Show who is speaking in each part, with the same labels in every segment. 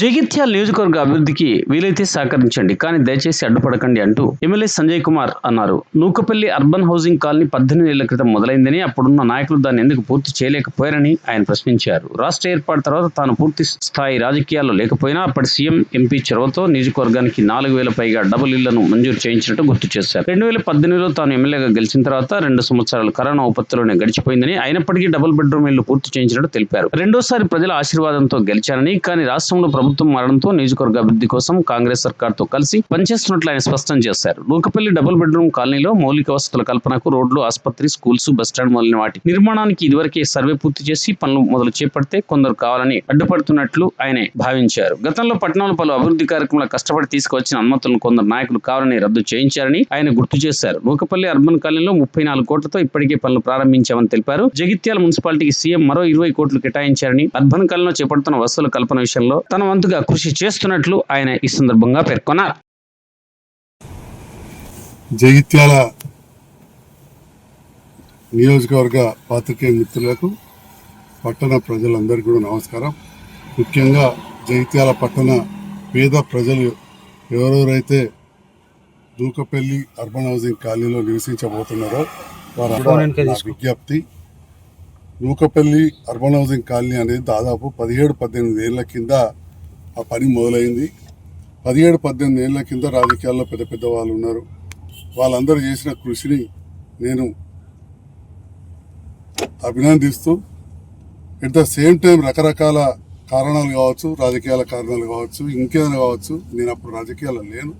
Speaker 1: జగిత్యాల నియోజకవర్గ అభివృద్ధికి వీలైతే సహకరించండి కానీ దయచేసి అడ్డుపడకండి అంటూ ఎమ్మెల్యే సంజయ్ కుమార్ అన్నారు. నూకపల్లి అర్బన్ హౌసింగ్ కాలనీ పద్దెనిమిది ఏళ్ళ క్రితం మొదలైందని అప్పుడున్న నాయకులు దాన్ని ఎందుకు పూర్తి చేయలేకపోయారని ఆయన ప్రశ్నించారు. రాష్ట్ర ఏర్పాటు తర్వాత తాను పూర్తి స్థాయి రాజకీయాల్లో లేకపోయినా అప్పటి సీఎం ఎంపీ చొరవతో నియోజకవర్గానికి నాలుగు వేల పైగా డబుల్ ఇళ్ళను మంజూరు చేయించినట్టు గుర్తు చేశారు. రెండు వేల పద్దెనిమిదిలో తాను ఎమ్మెల్యేగా గెలిచిన తర్వాత రెండు సంవత్సరాలు కరోనా ఉపత్తులోనే గడిచిపోయిందని అయినప్పటికీ డబుల్ బెడ్రూమ్ ఇళ్ళు పూర్తి చేయించినట్టు తెలిపారు. రెండోసారి ప్రజల ఆశీర్వాదంతో గెలిచారని కానీ రాష్ట్రంలో ప్రభుత్వం మారడంతో నియోజకవర్గ అభివృద్ధి కోసం కాంగ్రెస్ సర్కార్తో కలిసి పనిచేస్తున్నట్లు ఆయన స్పష్టం చేశారు. నూకపల్లి డబుల్ బెడ్రూమ్ కాలనీలో మౌలిక వసతుల కల్పనకు రోడ్లు ఆసుపత్రి స్కూల్స్ బస్టాండ్ మొదలైన వాటి నిర్మాణానికి ఇదివరకే సర్వే పూర్తి చేసి పనులు మొదలు చేపడితే కొందరు కావాలని అడ్డుపడుతున్నట్లు ఆయన భావించారు. గతంలో పట్టణంలో పలు అభివృద్ధి కార్యక్రమాలు కష్టపడి తీసుకువచ్చిన అనుమతులను కొందరు నాయకులు కావాలని రద్దు చేయించారని ఆయన గుర్తు చేశారు. నూకపల్లి అర్బన్ కాలనీలో ముప్పై నాలుగు కోట్లతో ఇప్పటికే పనులు ప్రారంభించామని తెలిపారు. జగిత్యాల మున్సిపాలిటీకి సీఎం మరో ఇరవై కోట్లు కేటాయించారని అర్బన్ కాలనీలో చేపడుతున్న వసతుల కల్పన విషయంలో తన వంతుగా కృషి చేస్తున్నట్లు ఆయన ఈ సందర్భంగా పేర్కొన్నారు.
Speaker 2: జగిత్యాల నియోజకవర్గ పాత్రికేయ మిత్రులకు పట్టణ ప్రజలందరికీ కూడా నమస్కారం. ముఖ్యంగా జగిత్యాల పట్టణ పేద ప్రజలు ఎవరెవరైతే దూకపల్లి అర్బన్ హౌసింగ్ కాలనీలో నివసించబోతున్నారో వారు విజ్ఞప్తి నూకపల్లి అర్బన్ హౌసింగ్ కాలనీ అనేది దాదాపు పదిహేడు పద్దెనిమిది ఏళ్ళ కింద ఆ పని మొదలైంది. పదిహేడు పద్దెనిమిది ఏళ్ళ కింద రాజకీయాల్లో పెద్ద పెద్ద వాళ్ళు ఉన్నారు. వాళ్ళందరూ చేసిన కృషిని నేను అభినందిస్తూ ఎట్ ద సేమ్ టైం రకరకాల కారణాలు కావచ్చు రాజకీయాల కారణాలు కావచ్చు ఇంకేదైనా కావచ్చు నేను అప్పుడు రాజకీయాల్లో లేను.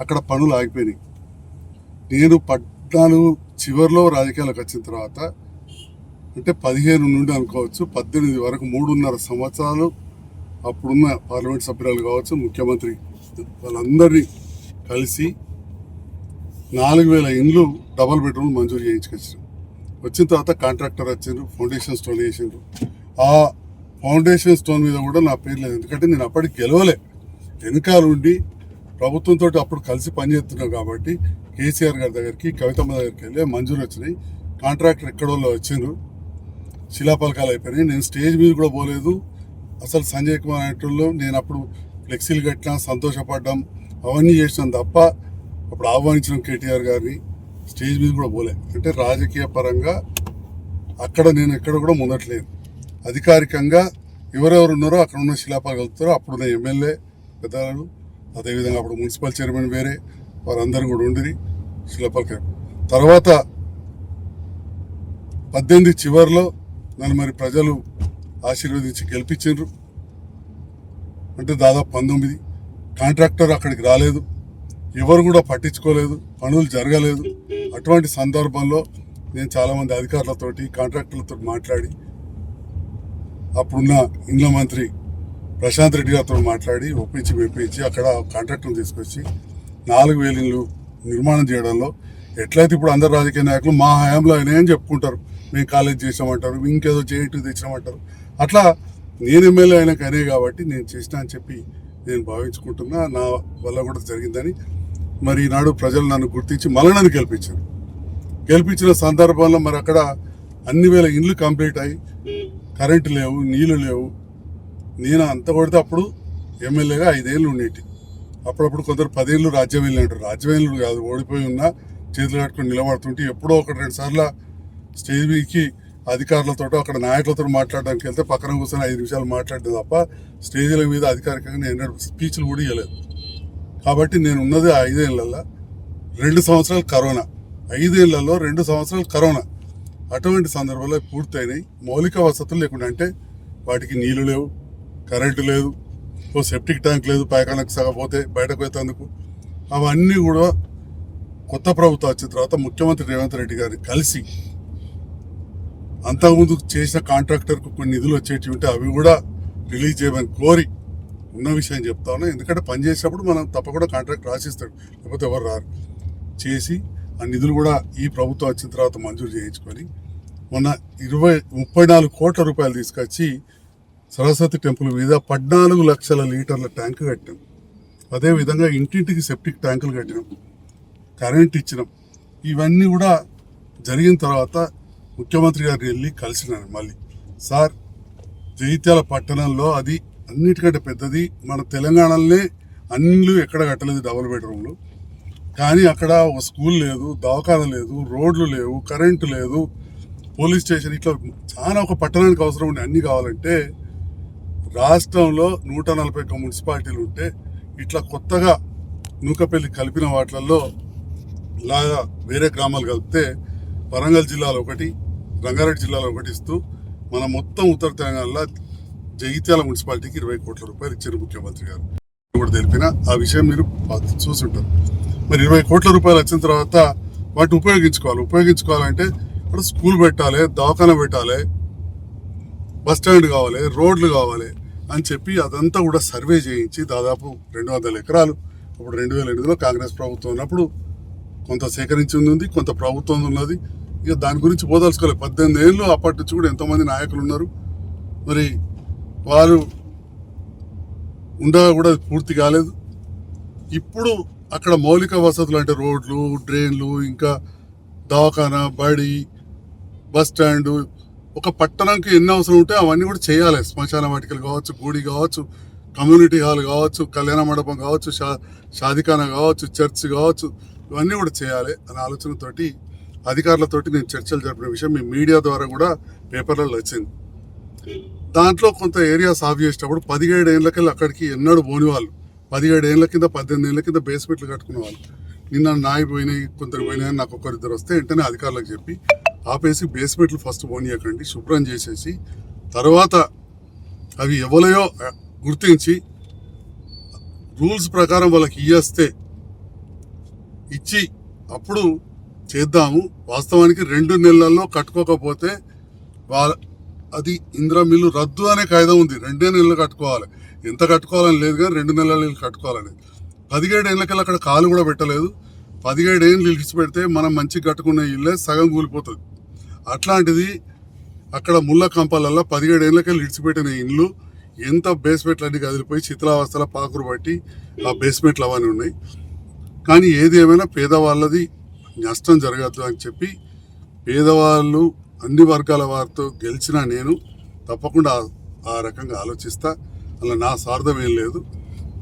Speaker 2: అక్కడ పనులు ఆగిపోయినాయి. నేను పద్నాలుగు చివరిలో రాజకీయాలకు వచ్చిన తర్వాత అంటే పదిహేను నుండి అనుకోవచ్చు పద్దెనిమిది వరకు మూడున్నర సంవత్సరాలు అప్పుడున్న పార్లమెంట్ సభ్యురాలు కావచ్చు ముఖ్యమంత్రి వాళ్ళందరినీ కలిసి నాలుగు వేల ఇండ్లు డబల్ బెడ్రూమ్ మంజూరు చేయించుకొచ్చారు. వచ్చిన తర్వాత కాంట్రాక్టర్ వచ్చారు ఫౌండేషన్ స్టోన్ వేసిండ్రు ఆ ఫౌండేషన్ స్టోన్ మీద కూడా నా పేరు లేదు. ఎందుకంటే నేను అప్పటికి గెలవలే. వెనకాల ఉండి ప్రభుత్వంతో అప్పుడు కలిసి పనిచేస్తున్నాం కాబట్టి కేసీఆర్ గారి దగ్గరికి కవితమ్మ దగ్గరికి వెళ్ళి మంజూరు వచ్చినాయి. కాంట్రాక్టర్ ఎక్కడోళ్ళు వచ్చిండ్రు. శిలాపలకాలు అయిపోయినాయి. నేను స్టేజ్ మీద కూడా పోలేదు. అసలు సంజయ్ కుమార్ అనేటోళ్ళు నేను అప్పుడు ఫ్లెక్సీలు కట్టినా సంతోషపడ్డాం అవన్నీ చేసినాం తప్ప అప్పుడు ఆహ్వానించిన కేటీఆర్ గారిని స్టేజ్ మీద కూడా పోలే. అంటే రాజకీయ పరంగా అక్కడ నేను ఎక్కడ కూడా ముందట్లేదు అధికారికంగా ఎవరెవరు ఉన్నారో అక్కడ ఉన్న శిలాపలకలుతారో అప్పుడున్న ఎమ్మెల్యే పెద్దలు అదేవిధంగా అప్పుడు మున్సిపల్ చైర్మన్ వేరే వారందరూ కూడా ఉండి శిలాపలక తర్వాత పద్దెనిమిది చివరిలో నన్ను మరి ప్రజలు ఆశీర్వదించి గెలిపించారు అంటే దాదాపు పంతొమ్మిది. కాంట్రాక్టర్ అక్కడికి రాలేదు. ఎవరు కూడా పట్టించుకోలేదు. పనులు జరగలేదు. అటువంటి సందర్భంలో నేను చాలామంది అధికారులతోటి కాంట్రాక్టర్లతో మాట్లాడి అప్పుడున్న ఇండ్ల మంత్రి ప్రశాంత్ రెడ్డి గారితో మాట్లాడి ఒప్పించి మెప్పించి అక్కడ కాంట్రాక్టర్ని తీసుకొచ్చి నాలుగు వేల ఇళ్ళు నిర్మాణం చేయడంలో ఎట్లయితే ఇప్పుడు అందరు రాజకీయ నాయకులు మా హయాంలో అయినాయని చెప్పుకుంటారు. మేము కాలేజ్ చేసామంటారు ఇంకేదో చేయటం తెచ్చినామంటారు. అట్లా నేను ఎమ్మెల్యే అయినాక అనే కాబట్టి నేను చేసిన అని చెప్పి నేను భావించుకుంటున్నా. నా వల్ల కూడా జరిగిందని మరి ఈనాడు ప్రజలు నన్ను గుర్తించి మళ్ళీ నన్ను గెలిపించారు. గెలిపించిన సందర్భంలో మరి అక్కడ అన్ని వేల ఇండ్లు కంప్లీట్ అయ్యి కరెంటు లేవు నీళ్ళు లేవు. నేను అంత కొడితే అప్పుడు ఎమ్మెల్యేగా ఐదేళ్ళు ఉండేటి. అప్పుడప్పుడు కొందరు పదేళ్ళు రాజ్యం వెళ్ళినట్టు. రాజ్యం వెళ్ళినట్టు కాదు ఓడిపోయి ఉన్నా చేతులు కట్టుకుని నిలబడుతుంటే ఎప్పుడో ఒకటి రెండు సార్లు స్టేజ్ మీదకి అధికారులతో అక్కడ నాయకులతో మాట్లాడడానికి వెళ్తే పక్కన కూర్చొని ఐదు నిమిషాలు మాట్లాడడం తప్ప స్టేజీల మీద అధికారికంగా నేను స్పీచ్లు కూడా ఇవ్వలేదు కాబట్టి నేను ఉన్నది ఆ ఐదేళ్ళలో రెండు సంవత్సరాలు కరోనా. ఐదేళ్ళలో రెండు సంవత్సరాలు కరోనా. అటువంటి సందర్భంలో పూర్తయినాయి. మౌలిక వసతులు లేకుండా అంటే వాటికి నీళ్ళు లేవు కరెంటు లేదు ఓ సెప్టిక్ ట్యాంక్ లేదు పైకాలకు సగపోతే బయటకు పోయేందుకు. అవన్నీ కూడా కొత్త ప్రభుత్వం వచ్చిన తర్వాత ముఖ్యమంత్రి రేవంత్ రెడ్డి గారిని కలిసి అంతకుముందు చేసిన కాంట్రాక్టర్కు కొన్ని నిధులు వచ్చేటి ఉంటే అవి కూడా రిలీజ్ చేయమని కోరి ఉన్న విషయం చెప్తా ఉన్నా. ఎందుకంటే పని చేసేటప్పుడు మనం తప్పకుండా కాంట్రాక్ట్ రాసిస్తాడు లేకపోతే ఎవరు రారు. చేసి ఆ నిధులు కూడా ఈ ప్రభుత్వం వచ్చిన తర్వాత మంజూరు చేయించుకొని మొన్న ఇరవై ముప్పై నాలుగు కోట్ల రూపాయలు తీసుకొచ్చి సరస్వతి టెంపుల్ మీద పద్నాలుగు లక్షల లీటర్ల ట్యాంక్ కట్టాం అదేవిధంగా ఇంటింటికి సెప్టిక్ ట్యాంకులు కట్టినాం. కరెంట్ ఇచ్చినాం. ఇవన్నీ కూడా జరిగిన తర్వాత ముఖ్యమంత్రి గారిని వెళ్ళి కలిసినాను మళ్ళీ. సార్ జగిత్యాల పట్టణంలో అది అన్నిటికంటే పెద్దది. మన తెలంగాణలోనే అన్నిళ్ళు ఎక్కడ కట్టలేదు డబుల్ బెడ్రూమ్లు కానీ అక్కడ ఒక స్కూల్ లేదు దవాఖాన లేదు రోడ్లు లేవు కరెంటు లేదు. పోలీస్ స్టేషన్ ఇట్లా చాలా ఒక పట్టణానికి అవసరం ఉండే అన్ని కావాలంటే రాష్ట్రంలో నూట నలభై ఒక్క మున్సిపాలిటీలు ఉంటే ఇట్లా కొత్తగా నూకపల్లి కలిపిన వాటిలలో లాగా వేరే గ్రామాలు కలిపితే వరంగల్ జిల్లాలో ఒకటి రంగారెడ్డి జిల్లాలో ఒకటి మన మొత్తం ఉత్తర తెలంగాణలో జగిత్యాల మున్సిపాలిటీకి ఇరవై కోట్ల రూపాయలు ఇచ్చారు ముఖ్యమంత్రి గారు. కూడా తెలిపిన ఆ విషయం మీరు చూసుంటారు. మరి ఇరవై కోట్ల రూపాయలు వచ్చిన తర్వాత వాటిని ఉపయోగించుకోవాలి. ఉపయోగించుకోవాలంటే అక్కడ స్కూల్ పెట్టాలి దవాఖాన పెట్టాలి బస్ స్టాండ్ కావాలి రోడ్లు కావాలి అని చెప్పి అదంతా కూడా సర్వే చేయించి దాదాపు రెండు వందల ఎకరాలు ఇప్పుడు రెండు వేల ఎనిమిదిలో కాంగ్రెస్ ప్రభుత్వం ఉన్నప్పుడు కొంత సేకరించింది ఉంది కొంత ప్రభుత్వం ఉన్నది. ఇక దాని గురించి పోదలుచుకోలేదు పద్దెనిమిది ఏళ్ళు అప్పటి నుంచి కూడా ఎంతోమంది నాయకులు ఉన్నారు. మరి వారు ఉండగా కూడా పూర్తి కాలేదు. ఇప్పుడు అక్కడ మౌలిక వసతులు అంటే రోడ్లు డ్రైన్లు ఇంకా దవాఖానా బడి బస్ స్టాండ్ ఒక పట్టణంకి ఎన్ని అవసరం ఉంటే అవన్నీ కూడా చేయాలి. శ్మశాన వాటికలు కావచ్చు గుడి కావచ్చు కమ్యూనిటీ హాల్ కావచ్చు కళ్యాణ మండపం కావచ్చు షా షాదిఖానా కావచ్చు చర్చ్ కావచ్చు ఇవన్నీ కూడా చేయాలి అనే ఆలోచనతోటి అధికారులతోటి నేను చర్చలు జరిపిన విషయం మీ మీడియా ద్వారా కూడా పేపర్లలో వచ్చింది దాంట్లో కొంత ఏరియా సాఫ్ చేసేటప్పుడు పదిహేడు ఏళ్ళకెళ్ళి అక్కడికి ఎన్నడూ పోని వాళ్ళు. పదిహేడు ఏళ్ళ కింద పద్దెనిమిది ఏళ్ళ కింద బేస్మెంట్లు కట్టుకునే వాళ్ళు. నిన్న నాయి పోయినాయి కొందరు పోయినాయి నాకు ఒకరిద్దరు వస్తే వెంటనే అధికారులకు చెప్పి ఆపేసి బేస్మెంట్లు ఫస్ట్ పోనీయకండి శుభ్రం చేసేసి తర్వాత అవి ఎవలయో గుర్తించి రూల్స్ ప్రకారం వాళ్ళకి ఇయ్యేస్తే ఇచ్చి అప్పుడు చేద్దాము. వాస్తవానికి రెండు నెలల్లో కట్టుకోకపోతే వాళ్ళ అది ఇందిరా మిల్లు రద్దు అనే కాయిదా ఉంది. రెండే నెలలు కట్టుకోవాలి. ఎంత కట్టుకోవాలని లేదు కానీ రెండు నెలలు కట్టుకోవాలని. పదిహేడు ఏళ్ళకెళ్ళి అక్కడ కాలు కూడా పెట్టలేదు. పదిహేడు ఏళ్ళు ఇలిచి పెడితే మనం మంచిగా కట్టుకున్న ఇల్లే సగం కూలిపోతుంది. అట్లాంటిది అక్కడ ముళ్ళ కంపాలల్లో పదిహేడు ఏళ్ళకెళ్ళి ఇడిచిపెట్టిన ఇల్లు ఎంత బేస్మెంట్లన్నీ కదిలిపోయి శిథిలావస్థల పాకురు బట్టి ఆ బేస్మెంట్లు అవన్నీ ఉన్నాయి. కానీ ఏది ఏమైనా పేదవాళ్ళది నష్టం జరగద్దు అని చెప్పి పేదవాళ్ళు అన్ని వర్గాల వారితో గెలిచిన నేను తప్పకుండా ఆ- రకంగా ఆలోచిస్తా. అలా నా స్వార్థం ఏం లేదు.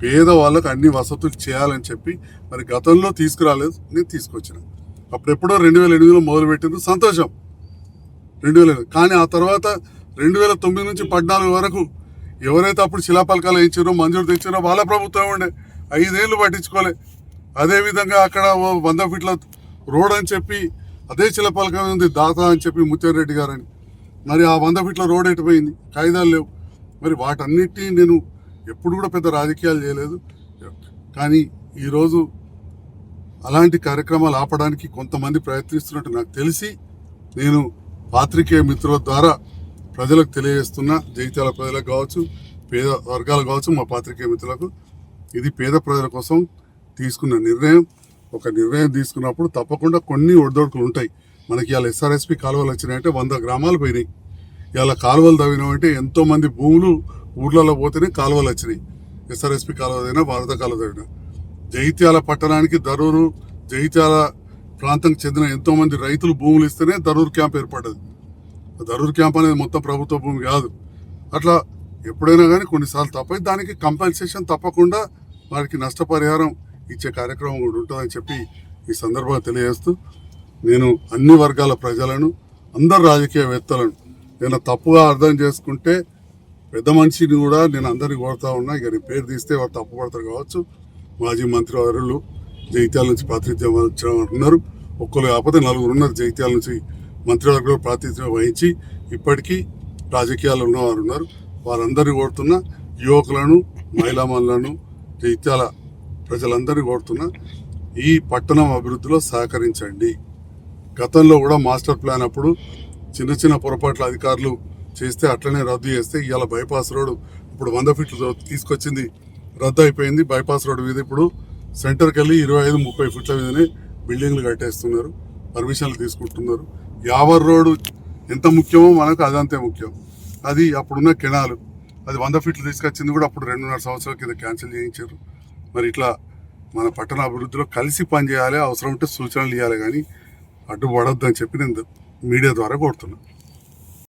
Speaker 2: పేదవాళ్ళకు అన్ని వసతులు చేయాలని చెప్పి మరి గతంలో తీసుకురాలేదు నేను తీసుకొచ్చిన. అప్పుడెప్పుడో రెండు వేల ఎనిమిదిలో మొదలుపెట్టింది సంతోషం. రెండు వేల కానీ ఆ తర్వాత రెండు వేల తొమ్మిది నుంచి పద్నాలుగు వరకు ఎవరైతే అప్పుడు శిలాపలకాలు ఇచ్చారో మంజూరు తెచ్చారో వాళ్ళ ప్రభుత్వం ఉండే ఐదేళ్ళు పట్టించుకోలే. అదేవిధంగా అక్కడ ఓ వంద ఫీట్ల రోడ్ అని చెప్పి అదే శిలాపలకం ఉంది దాత అని చెప్పి ముత్యారెడ్డి గారని. మరి ఆ వంద ఫీట్ల రోడ్ ఎటుపోయింది? కాగితాలు లేవు. మరి వాటన్నిటినీ నేను ఎప్పుడు కూడా పెద్ద రాజకీయాలు చేయలేదు. కానీ ఈరోజు అలాంటి కార్యక్రమాలు ఆపడానికి కొంతమంది ప్రయత్నిస్తున్నట్టు నాకు తెలిసి నేను పాత్రికేయ మిత్రుల ద్వారా ప్రజలకు తెలియజేస్తున్న. జగిత్యాల ప్రజలకు కావచ్చు పేద వర్గాలు కావచ్చు మా పాత్రికేయ మిత్రులకు. ఇది పేద ప్రజల కోసం తీసుకున్న నిర్ణయం. ఒక నిర్ణయం తీసుకున్నప్పుడు తప్పకుండా కొన్ని ఒడిదొడుకులు ఉంటాయి. మనకి ఇవాళ ఎస్ఆర్ఎస్పి కాలువలు వచ్చినాయంటే వంద గ్రామాలు పోయినాయి. ఇవాళ కాలువలు తవ్వినామంటే ఎంతో మంది భూములు ఊర్లలో పోతేనే కాలువలు వచ్చినాయి. ఎస్ఆర్ఎస్పి కాలువ అయినా భారత కాలువ తవ్వినా. జైత్యాల పట్టణానికి దరూరు జైత్యాల ప్రాంతంకి చెందిన ఎంతో మంది రైతులు భూములు ఇస్తేనే దరూరు క్యాంప్ ఏర్పడ్డది. దరూరు క్యాంప్ అనేది మొత్తం ప్రభుత్వ భూమి కాదు. అట్లా ఎప్పుడైనా కానీ కొన్నిసార్లు తప్పై దానికి కంపెన్సేషన్ తప్పకుండా వారికి నష్టపరిహారం ఇచ్చే కార్యక్రమం కూడా ఉంటుందని చెప్పి ఈ సందర్భంగా తెలియజేస్తూ నేను అన్ని వర్గాల ప్రజలను అందరు రాజకీయవేత్తలను నేను తప్పుగా అర్థం చేసుకుంటే పెద్ద మనిషిని కూడా నేను అందరినీ కోరుతా ఉన్నా. ఇక నేను పేరు తీస్తే వారు తప్పుపడతారు కావచ్చు. మాజీ మంత్రివర్యులు జైత్యాల నుంచి ప్రాతినిధ్యం వహించడం ఉన్నారు ఒక్కరు కాకపోతే నలుగురు ఉన్నారు. జైత్యాల నుంచి మంత్రివర్గంలో ప్రాతినిధ్యం వహించి ఇప్పటికీ రాజకీయాలు ఉన్నవారు ఉన్నారు. వారందరినీ కోరుతున్న యువకులను మహిళామణులను జైత్యాల ప్రజలందరినీ కోరుతున్నా ఈ పట్టణం అభివృద్ధిలో సహకరించండి. గతంలో కూడా మాస్టర్ ప్లాన్ అప్పుడు చిన్న చిన్న పొరపాట్ల అధికారులు చేస్తే అట్లనే రద్దు చేస్తే ఇవాళ బైపాస్ రోడ్ ఇప్పుడు వంద ఫీట్లు తీసుకొచ్చింది రద్దు అయిపోయింది బైపాస్ రోడ్ మీద ఇప్పుడు సెంటర్కి వెళ్ళి ఇరవై ఐదు ముప్పై ఫీట్ల మీదనే బిల్డింగ్లు కట్టేస్తున్నారు పర్మిషన్లు తీసుకుంటున్నారు. యావర్ రోడ్డు ఎంత ముఖ్యమో మనకు అదంతే ముఖ్యం. అది అప్పుడున్న కెనాలు. అది వంద ఫీట్లు తీసుకొచ్చింది కూడా అప్పుడు రెండున్నర సంవత్సరాల కింద క్యాన్సిల్ చేయించారు. మరి ఇట్లా మన పట్టణ అభివృద్ధిలో కలిసి పనిచేయాలి అవసరం ఉంటే సూచనలు ఇవ్వాలి కానీ అడ్డుపడొద్దు అని చెప్పి నేను మీడియా ద్వారా కోరుతున్నాను